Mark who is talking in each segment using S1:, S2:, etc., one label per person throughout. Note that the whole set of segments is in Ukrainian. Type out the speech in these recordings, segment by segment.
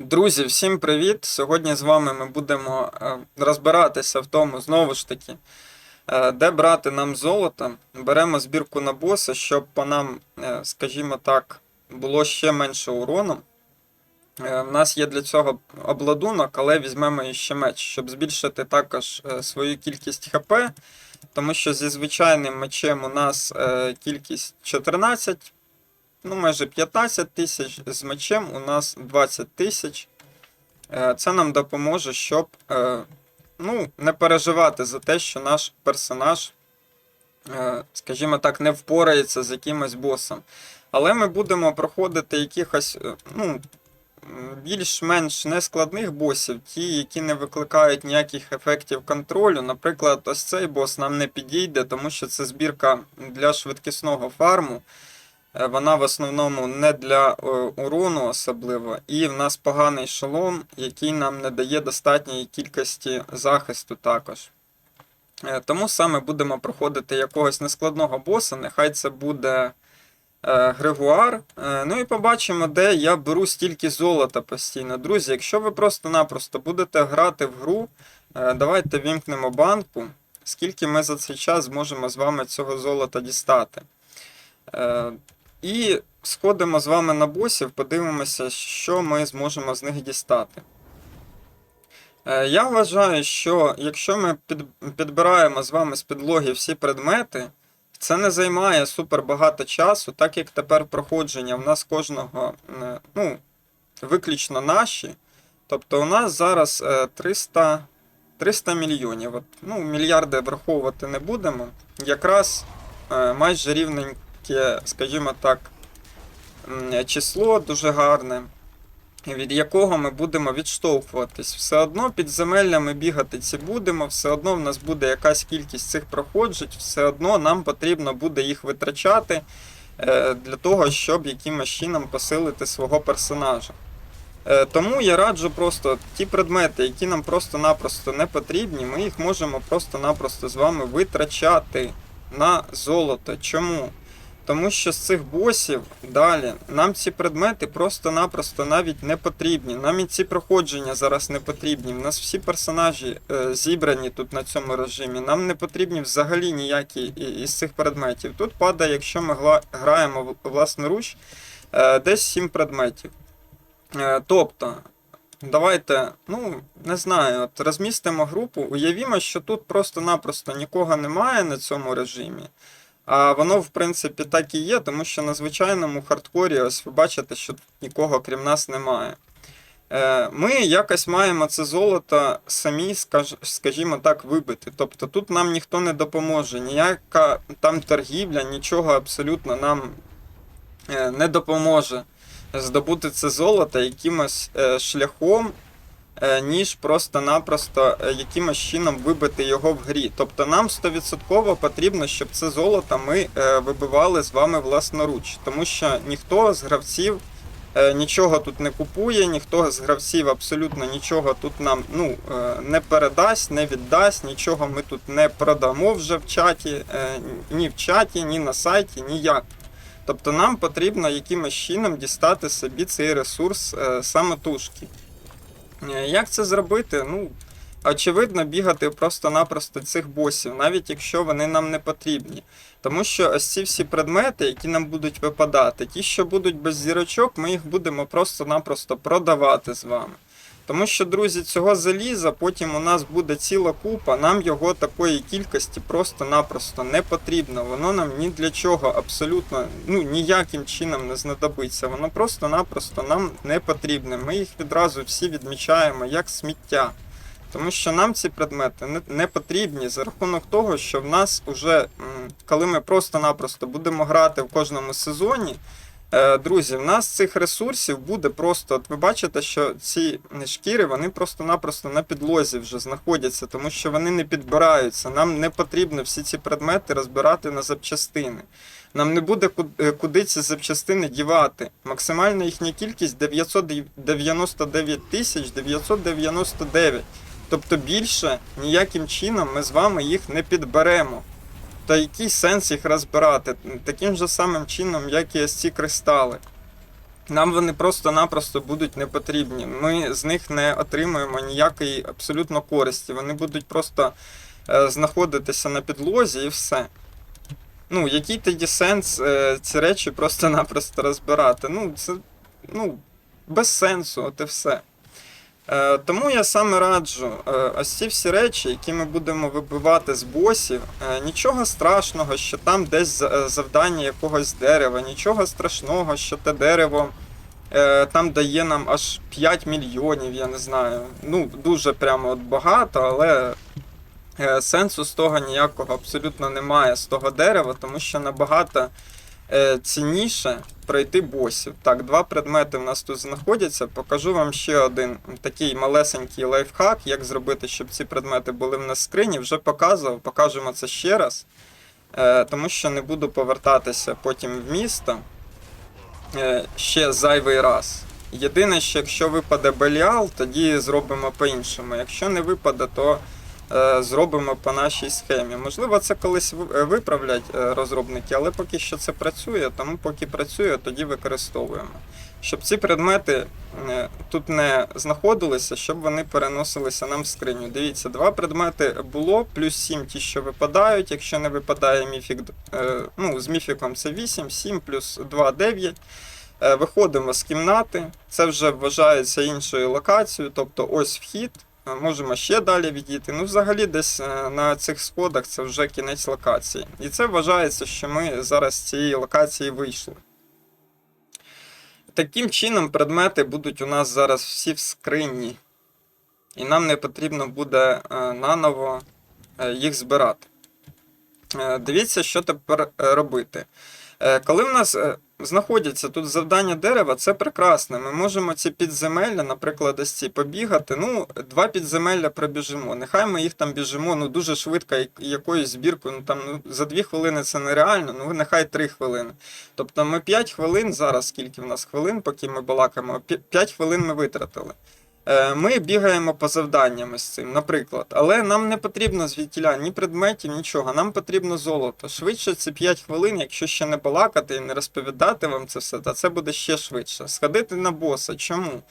S1: Друзі, всім привіт! Сьогодні з вами ми будемо е, розбиратися в тому, знову ж таки, е, де брати нам золото. Беремо збірку на боса, щоб по нам, е, скажімо так, було ще менше урону. В нас є для цього обладунок, але візьмемо іще меч, щоб збільшити також свою кількість ХП, тому що зі звичайним мечем у нас кількість 14 ну, майже 15 тисяч, з мечем у нас 20 тисяч. Е, Це нам допоможе, щоб е, ну, не переживати за те, що наш персонаж, е, скажімо так, не впорається з якимось босом. Але ми будемо проходити якихось ну, більш-менш нескладних босів, ті, які не викликають ніяких ефектів контролю. Наприклад, ось цей бос нам не підійде, тому що це збірка для швидкісного фарму. Е, Вона в основному не для е, урону особливо, і в нас поганий шолом, який нам не дає достатньої кількості захисту також. Е, Тому саме будемо проходити якогось нескладного боса, нехай це буде Григуар. Е, Ну і побачимо, де я беру стільки золота постійно. Друзі, якщо ви просто-напросто будете грати в гру, давайте вімкнемо банку, скільки ми за цей час зможемо з вами цього золота дістати. І сходимо з вами на босів, подивимося, що ми зможемо з них дістати. Е, Я вважаю, що якщо ми підбираємо з вами з підлоги всі предмети, це не займає супер багато часу, так як тепер проходження в нас кожного е, ну, виключно наші. Тобто у нас зараз е, 300, 300 мільйонів. От, ну, мільярди враховувати не будемо. Якраз майже рівненьке, скажімо так, число дуже гарне, від якого ми будемо відштовхуватись. Все одно під земелями бігати ці будемо, все одно в нас буде якась кількість цих проходжень, все одно нам потрібно буде їх витрачати е, для того, щоб якимось чином посилити свого персонажа. Е, Тому я раджу просто ті предмети, які нам просто-напросто не потрібні, ми їх можемо просто-напросто з вами витрачати на золото. Чому? Тому що з цих босів далі нам ці предмети просто-напросто навіть не потрібні. Нам і ці проходження зараз не потрібні. У нас всі персонажі е, зібрані тут на цьому режимі. Нам не потрібні взагалі ніякі із цих предметів. Тут падає, якщо ми граємо власноруч, е, десь 7 предметів. Е, Тобто, давайте, ну, не знаю, от розмістимо групу, уявімо, що тут просто-напросто нікого немає на цьому режимі. А воно, в принципі, так і є, тому що на звичайному хардкорі, ось ви бачите, що тут нікого крім нас немає. Е, Ми якось маємо це золото самі, скажімо так, вибити. Тобто тут нам ніхто не допоможе, ніяка там торгівля, нічого абсолютно нам е, не допоможе здобути це золото якимось е, шляхом, ніж просто-напросто е, якимось чином вибити його в грі. Тобто нам 100% потрібно, щоб це золото ми е, вибивали з вами власноруч, тому що ніхто з гравців е, нічого тут не купує, ніхто з гравців абсолютно нічого тут нам ну, е, не передасть, не віддасть, нічого ми тут не продамо вже в чаті, е, ні в чаті, ні на сайті, ніяк. Тобто нам потрібно якимось чином дістати собі цей ресурс е, самотужки. Е, Як це зробити? Ну, очевидно, бігати просто-напросто цих босів, навіть якщо вони нам не потрібні. Тому що ось ці всі предмети, які нам будуть випадати, ті, що будуть без зірочок, ми їх будемо просто-напросто продавати з вами. Тому що, друзі, цього заліза потім у нас буде ціла купа, нам його такої кількості просто-напросто не потрібно. Воно нам ні для чого абсолютно ну, ніяким чином не знадобиться. Воно просто-напросто нам не потрібне. Ми їх відразу всі відмічаємо як сміття. Тому що нам ці предмети не, потрібні за рахунок того, що в нас уже, коли ми просто-напросто будемо грати в кожному сезоні, Друзі, в нас цих ресурсів буде просто. От ви бачите, що ці шкіри вони просто-напросто на підлозі вже знаходяться, тому що вони не підбираються. Нам не потрібно всі ці предмети розбирати на запчастини. Нам не буде е, куди ці запчастини дівати. Максимальна їхня кількість 999 тисяч 999. Тобто більше ніяким чином ми з вами їх не підберемо. Та який сенс їх розбирати? Таким же самим чином, як і ось ці кристали. Нам вони просто-напросто будуть не потрібні. Ми з них не отримуємо ніякої абсолютно користі. Вони будуть просто е, знаходитися на підлозі і все. Ну, який тоді сенс е, ці речі просто-напросто розбирати? Ну, це ну, без сенсу, от і все. Е, тому я саме раджу е, ось ці всі речі, які ми будемо вибивати з босів, е, нічого страшного, що там десь завдання якогось дерева, нічого страшного, що те дерево там дає нам аж 5 мільйонів, я не знаю. Ну, дуже прямо от багато, але сенсу з того ніякого абсолютно немає з того дерева, тому що набагато цінніше пройти босів. Так, два предмети в нас тут знаходяться. Покажу вам ще один такий малесенький лайфхак, як зробити, щоб ці предмети були в нас в скрині. Вже показував, покажемо це ще раз. Е, тому що не буду повертатися потім в місто е, ще зайвий раз. Єдине, що якщо випаде Беліал, тоді зробимо по-іншому. Якщо не випаде, то е, зробимо по нашій схемі. Можливо, це колись е, виправлять е, розробники, але поки що це працює, тому поки працює, тоді використовуємо. Щоб ці предмети е, тут не знаходилися, щоб вони переносилися нам в скриню. Дивіться, два предмети було, плюс 7 ті, що випадають. Якщо не випадає міфік, е, ну, з міфіком це 8, 7 плюс 2, 9. Е, Виходимо з кімнати, це вже вважається іншою локацією, тобто ось вхід. Е, Можемо ще далі відійти. Ну, взагалі, десь е, на цих сходах це вже кінець локації. І це вважається, що ми зараз з цієї локації вийшли. Таким чином, предмети будуть у нас зараз всі в скрині. І нам не потрібно буде е, наново їх збирати. Дивіться, що тепер робити. Коли в нас знаходяться тут завдання дерева, це прекрасно. Ми можемо ці підземелля, наприклад, ось ці побігати. Ну, два підземелля пробіжимо. Нехай ми їх там біжимо ну, дуже швидко, якоюсь збіркою. Ну, ну, за дві хвилини це нереально, ну нехай три хвилини. Тобто ми 5 хвилин, зараз скільки в нас хвилин, поки ми балакаємо, 5 хвилин ми витратили. Е, Ми бігаємо по завданням з цим, наприклад. Але нам не потрібно звідтіля ні предметів, нічого. Нам потрібно золото. Швидше це 5 хвилин, якщо ще не балакати і не розповідати вам це все, то це буде ще швидше. Сходити на боса. Чому?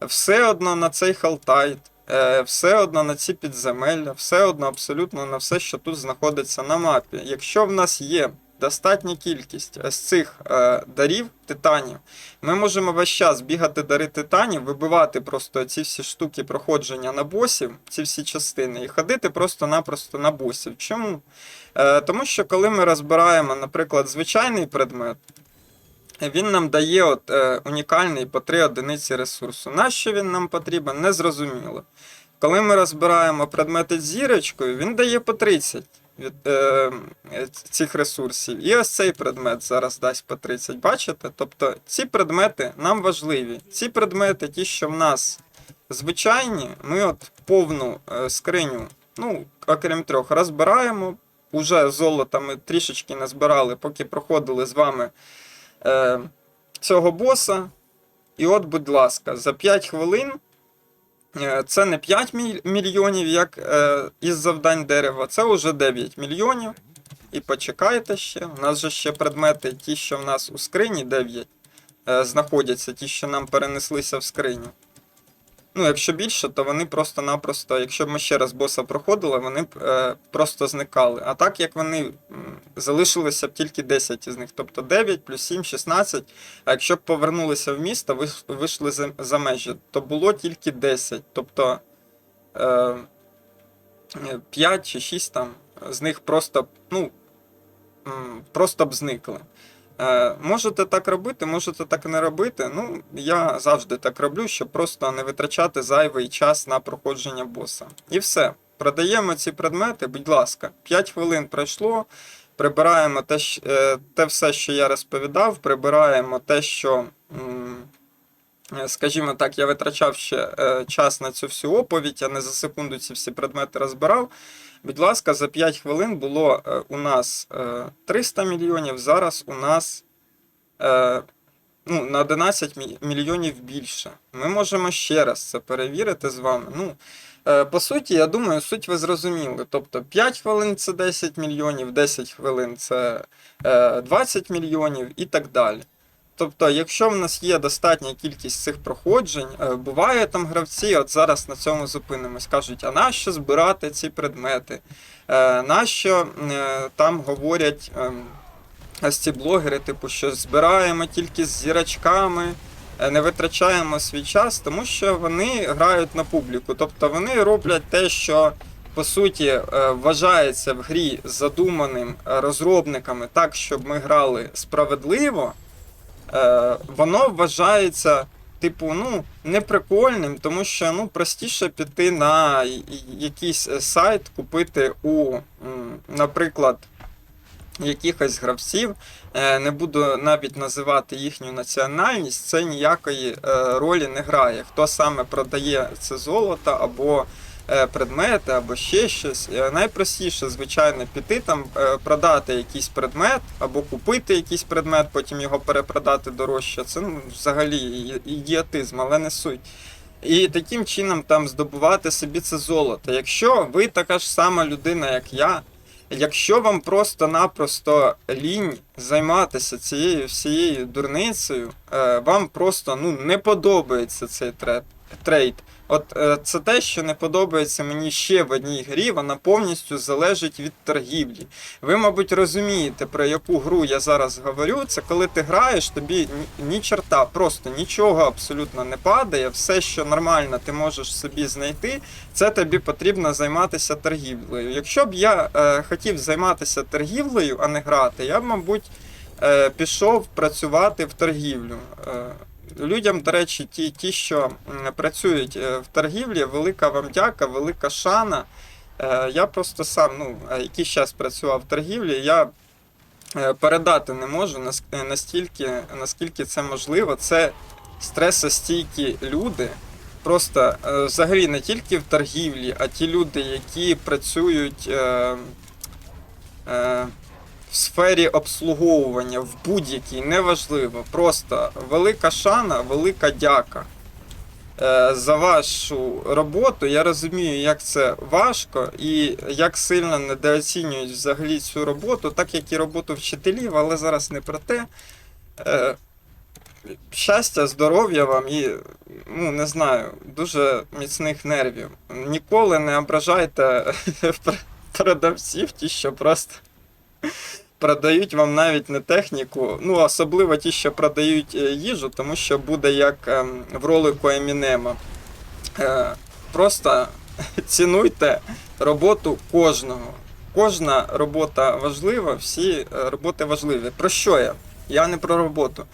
S1: Все одно на цей халтайт, е, все одно на ці підземелля, все одно абсолютно на все, що тут знаходиться на мапі. Якщо в нас є достатня кількість з цих е, дарів титанів, ми можемо весь час бігати дари титанів, вибивати просто ці всі штуки проходження на босів, ці всі частини, і ходити просто-напросто на босів. Чому? Е, тому що коли ми розбираємо, наприклад, звичайний предмет, він нам дає от, е, унікальний по 3 одиниці ресурсу. Нащо він нам потрібен, незрозуміло. Коли ми розбираємо предмети з зірочкою, він дає по 30 від, е, цих ресурсів. І ось цей предмет зараз дасть по 30. Бачите? Тобто ці предмети нам важливі. Ці предмети, ті, що в нас звичайні, ми от повну е, скриню, ну, окрім трьох, розбираємо. Уже золота ми трішечки назбирали, поки проходили з вами е, цього боса. І от, будь ласка, за 5 хвилин це не 5 мільйонів, як е, із завдань дерева, це вже 9 мільйонів. І почекайте ще. У нас же ще предмети, ті, що в нас у скрині 9, е, знаходяться, ті, що нам перенеслися в скриню. Ну, якщо більше, то вони просто-напросто, якщо б ми ще раз боса проходили, вони б е, просто зникали. А так як вони м, залишилося б тільки 10 із них, тобто 9 плюс 7, 16. А якщо б повернулися в місто, вийшли за, за межі, то було тільки 10. Тобто е, 5 чи 6 там з них просто, ну, просто б зникли. Е, можете так робити, можете так не робити. Ну, я завжди так роблю, щоб просто не витрачати зайвий час на проходження боса. І все. Продаємо ці предмети, будь ласка, 5 хвилин пройшло. Прибираємо те, е, те все, що я розповідав, прибираємо те, що, скажімо так, я витрачав ще е, час на цю всю оповідь, я не за секунду ці всі предмети розбирав. Будь ласка, за 5 хвилин було е, у нас е, 300 мільйонів, зараз у нас е, ну, на 11 мільйонів більше. Ми можемо ще раз це перевірити з вами. Ну, е, по суті, я думаю, суть ви зрозуміли. Тобто 5 хвилин це 10 мільйонів, 10 хвилин це е, 20 мільйонів і так далі. Тобто, якщо в нас є достатня кількість цих проходжень, е, буває там гравці, от зараз на цьому зупинимось, кажуть, а нащо збирати ці предмети? Е, Нащо е, там говорять ем, ось ці блогери, типу, що збираємо тільки з зірочками, не витрачаємо свій час, тому що вони грають на публіку. Тобто вони роблять те, що по суті вважається в грі задуманим розробниками так, щоб ми грали справедливо. Е, Воно вважається. Типу, ну, неприкольним, тому що ну, простіше піти на якийсь е, сайт, купити у, наприклад, якихось гравців. Е, Не буду навіть називати їхню національність, це ніякої е, ролі не грає. Хто саме продає це золото або предмети, або ще щось. Е, Найпростіше, звичайно, піти там, е, продати якийсь предмет, або купити якийсь предмет, потім його перепродати дорожче. Це ну, взагалі ідіотизм, але не суть. І таким чином там здобувати собі це золото. Якщо ви така ж сама людина, як я, якщо вам просто-напросто лінь займатися цією всією дурницею, е, вам просто ну, не подобається цей трейд. От е, це те, що не подобається мені ще в одній грі, вона повністю залежить від торгівлі. Ви, мабуть, розумієте, про яку гру я зараз говорю. Це коли ти граєш, тобі ні, чорта, просто нічого абсолютно не падає. Все, що нормально ти можеш собі знайти, це тобі потрібно займатися торгівлею. Якщо б я е, хотів займатися торгівлею, а не грати, я б, мабуть, е, пішов працювати в торгівлю. Е, Людям, до речі, ті, ті, що працюють е, в торгівлі, велика вам дяка, велика шана. Е, Я просто сам ну, е, якийсь час працював в торгівлі, я передати не можу настільки, наскільки це можливо. Це стресостійкі люди. Просто взагалі не тільки в торгівлі, а ті люди, які працюють в сфері обслуговування, в будь-якій, неважливо. Просто велика шана, велика дяка е, за вашу роботу. Я розумію, як це важко і як сильно недооцінюють взагалі цю роботу, так як і роботу вчителів, але зараз не про те. Е, Щастя, здоров'я вам і, ну не знаю, дуже міцних нервів. Ніколи не ображайте продавців, ті, що просто продають вам навіть не техніку, ну особливо ті, що продають е, їжу, тому що буде як ем, в ролику Емінема. Е, Просто цінуйте роботу кожного. Кожна робота важлива, всі е, роботи важливі. Про що я? Я не про роботу.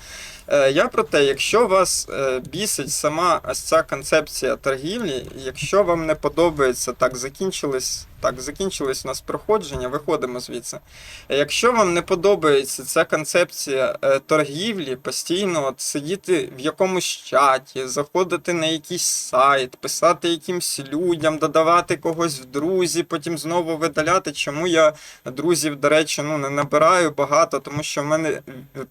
S1: Е, Я про те, якщо вас е, бісить сама ось ця концепція торгівлі, якщо вам не подобається, так закінчилось, так закінчилось у нас проходження, виходимо звідси. Якщо вам не подобається ця концепція е, торгівлі, постійно от сидіти в якомусь чаті, заходити на якийсь сайт, писати якимсь людям, додавати когось в друзі, потім знову видаляти. Чому я друзів, до речі, ну не набираю багато, тому що в мене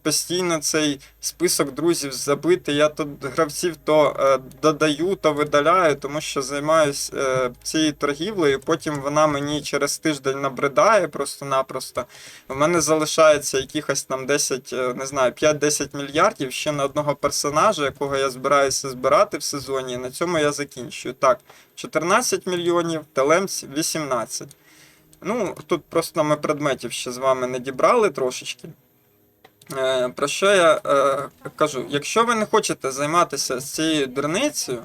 S1: постійно цей список друзів забитий. Я то гравців то е, додаю, то видаляю, тому що займаюсь е, цією торгівлею. Потім вона мені через тиждень набридає просто-напросто. У мене залишається якихось там 10, е, не знаю, 5-10 мільярдів ще на одного персонажа, якого я збираюся збирати в сезоні. І на цьому я закінчую. Так, 14 мільйонів, телем 18. Ну, тут просто ми предметів ще з вами не дібрали трошечки. Е, Про що я е, кажу? Якщо ви не хочете займатися цією дурницею,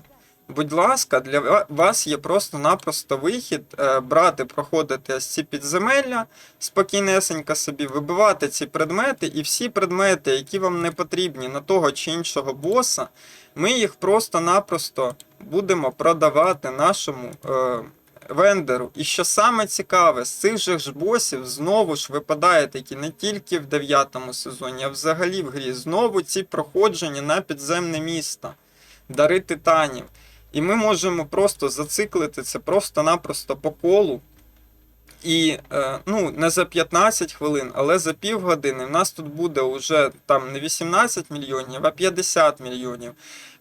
S1: будь ласка, для вас є просто-напросто вихід е, брати, проходити ось ці підземелля, спокійнесенько собі, вибивати ці предмети, і всі предмети, які вам не потрібні на того чи іншого боса, ми їх просто-напросто будемо продавати нашому. Е, вендору. І що саме цікаве, з цих же ж босів знову ж випадає такі не тільки в дев'ятому сезоні, а взагалі в грі. Знову ці проходження на підземне місто, дари титанів. І ми можемо просто зациклити це просто-напросто по колу. І е, ну, не за 15 хвилин, але за півгодини в нас тут буде вже там не 18 мільйонів, а 50 мільйонів.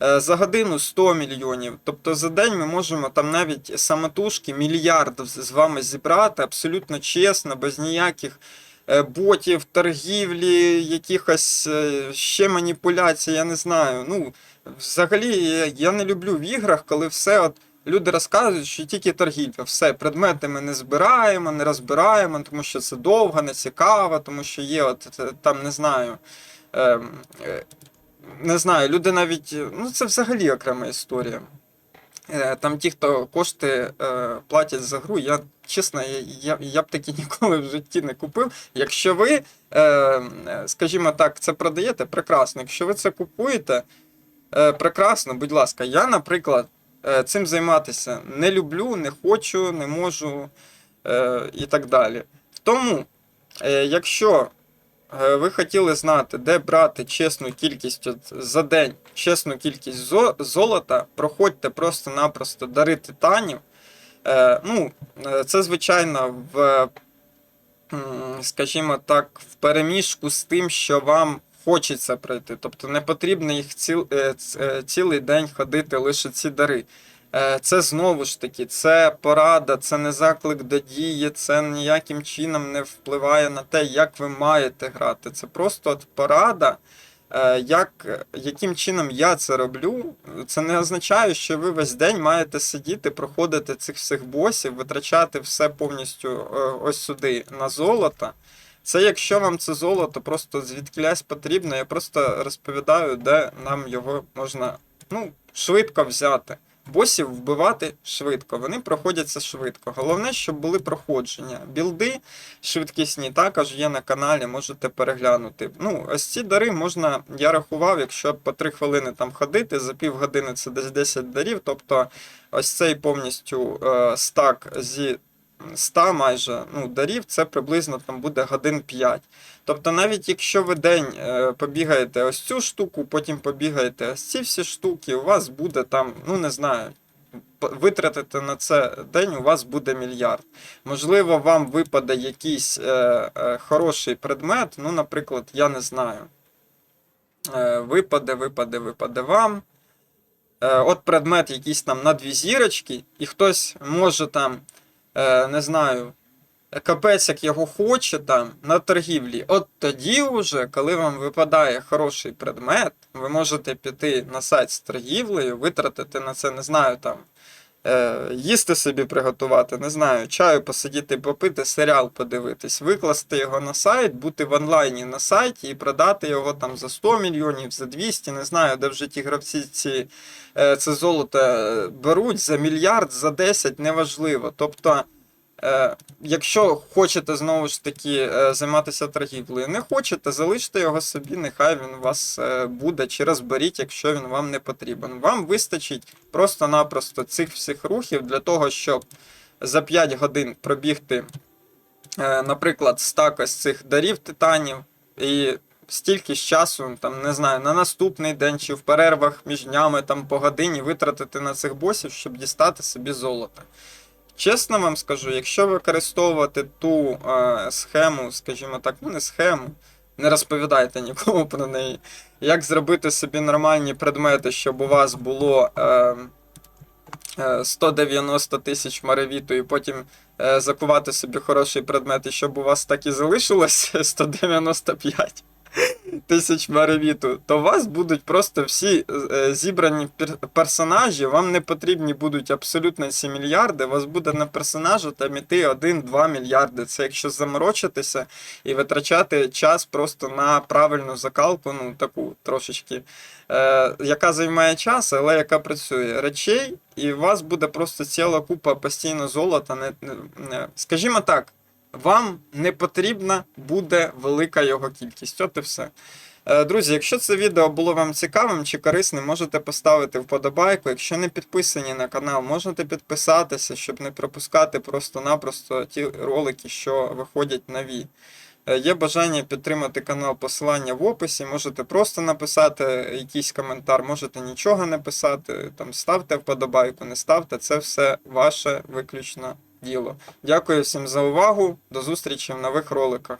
S1: Е, За годину 100 мільйонів. Тобто за день ми можемо там навіть самотужки мільярд з вами зібрати абсолютно чесно, без ніяких е, ботів, торгівлі, якихось ще маніпуляцій, я не знаю. Ну, взагалі, я не люблю в іграх, коли все от. Люди розказують, що тільки торгівля, все, предмети ми не збираємо, не розбираємо, тому що це довго, не цікаво, тому що є от е, там, не знаю. ем, е, не знаю, люди навіть. Ну, це взагалі окрема історія. Е, Там ті, хто кошти е, платять за гру, я чесно, я, я, я б такі ніколи в житті не купив. Якщо ви, е, скажімо так, це продаєте, прекрасно. Якщо ви це купуєте, е, прекрасно, будь ласка. Я, наприклад, цим займатися не люблю, не хочу, не можу е, і так далі. Тому, е, якщо е, ви хотіли знати, де брати чесну кількість за день, чесну кількість золота, проходьте просто-напросто дари титанів. Е, ну, е, це, звичайно, в, скажімо так, в переміжку з тим, що вам хочеться пройти. Тобто не потрібно їх ціл, е, е, цілий день ходити лише ці дари. Е, Це знову ж таки, це порада, це не заклик до дії, це ніяким чином не впливає на те, як ви маєте грати. Це просто порада, як, яким чином я це роблю. Це не означає, що ви весь день маєте сидіти, проходити цих всіх босів, витрачати все повністю ось сюди на золото. Це якщо вам це золото просто звідкілясь потрібно, я просто розповідаю, де нам його можна ну, швидко взяти. Босів вбивати швидко, вони проходяться швидко. Головне, щоб були проходження. Білди швидкісні також є на каналі, можете переглянути. Ну, ось ці дари можна, я рахував, якщо по 3 хвилини там ходити, за півгодини це десь 10 дарів. Тобто ось цей повністю е, стак зі 100 майже ну, дарів, це приблизно там буде годин 5. Тобто, навіть якщо ви день е, побігаєте ось цю штуку, потім побігаєте ось ці всі штуки, у вас буде там, ну не знаю, витратите на це день, у вас буде мільярд. Можливо, вам випаде якийсь е, е, хороший предмет, ну, наприклад, я не знаю. Е, випаде, випаде, випаде вам. Е, от предмет якийсь там на дві зірочки, і хтось може там, е, не знаю, капець, як його хоче там на торгівлі. От тоді, вже, коли вам випадає хороший предмет, ви можете піти на сайт з торгівлею, витратити на це, не знаю, там. Е, їсти собі приготувати, не знаю, чаю посидіти, попити, серіал подивитись, викласти його на сайт, бути в онлайні на сайті і продати його там за 100 мільйонів, за 200, не знаю, де вже ті гравці ці, е, це золото е, беруть за мільярд, за 10, неважливо. Тобто, якщо хочете знову ж таки е, займатися торгівлею, не хочете, залиште його собі, нехай він у вас е, буде, чи розберіть, якщо він вам не потрібен. Вам вистачить просто-напросто цих всіх рухів для того, щоб за 5 годин пробігти, е, наприклад, стак ось цих дарів титанів, і стільки ж часу, там, не знаю, на наступний день чи в перервах між днями там, по годині витратити на цих босів, щоб дістати собі золото. Чесно вам скажу, якщо використовувати ту е, схему, скажімо так, ну не схему, не розповідайте нікому про неї, як зробити собі нормальні предмети, щоб у вас було е, е, 190 тисяч маревіту, і потім е, закувати собі хороший предмет, і щоб у вас так і залишилось 195 тисяч маревіту, то у вас будуть просто всі е, зібрані пер- персонажі, вам не потрібні будуть абсолютно ці мільярди, у вас буде на персонажу там іти 1-2 мільярди. Це якщо заморочитися і витрачати час просто на правильну закалку, ну таку трошечки, е, яка займає час, але яка працює речей, і у вас буде просто ціла купа постійно золота. Не, не. Скажімо так, вам не потрібна буде велика його кількість. От і все. Е, Друзі, якщо це відео було вам цікавим чи корисним, можете поставити вподобайку. Якщо не підписані на канал, можете підписатися, щоб не пропускати просто-напросто ті ролики, що виходять нові. Е, Є бажання підтримати канал, посилання в описі. Можете просто написати якийсь коментар, можете нічого не писати. Там ставте вподобайку, не ставте. Це все ваше виключно діло. Дякую всім за увагу. До зустрічі в нових роликах.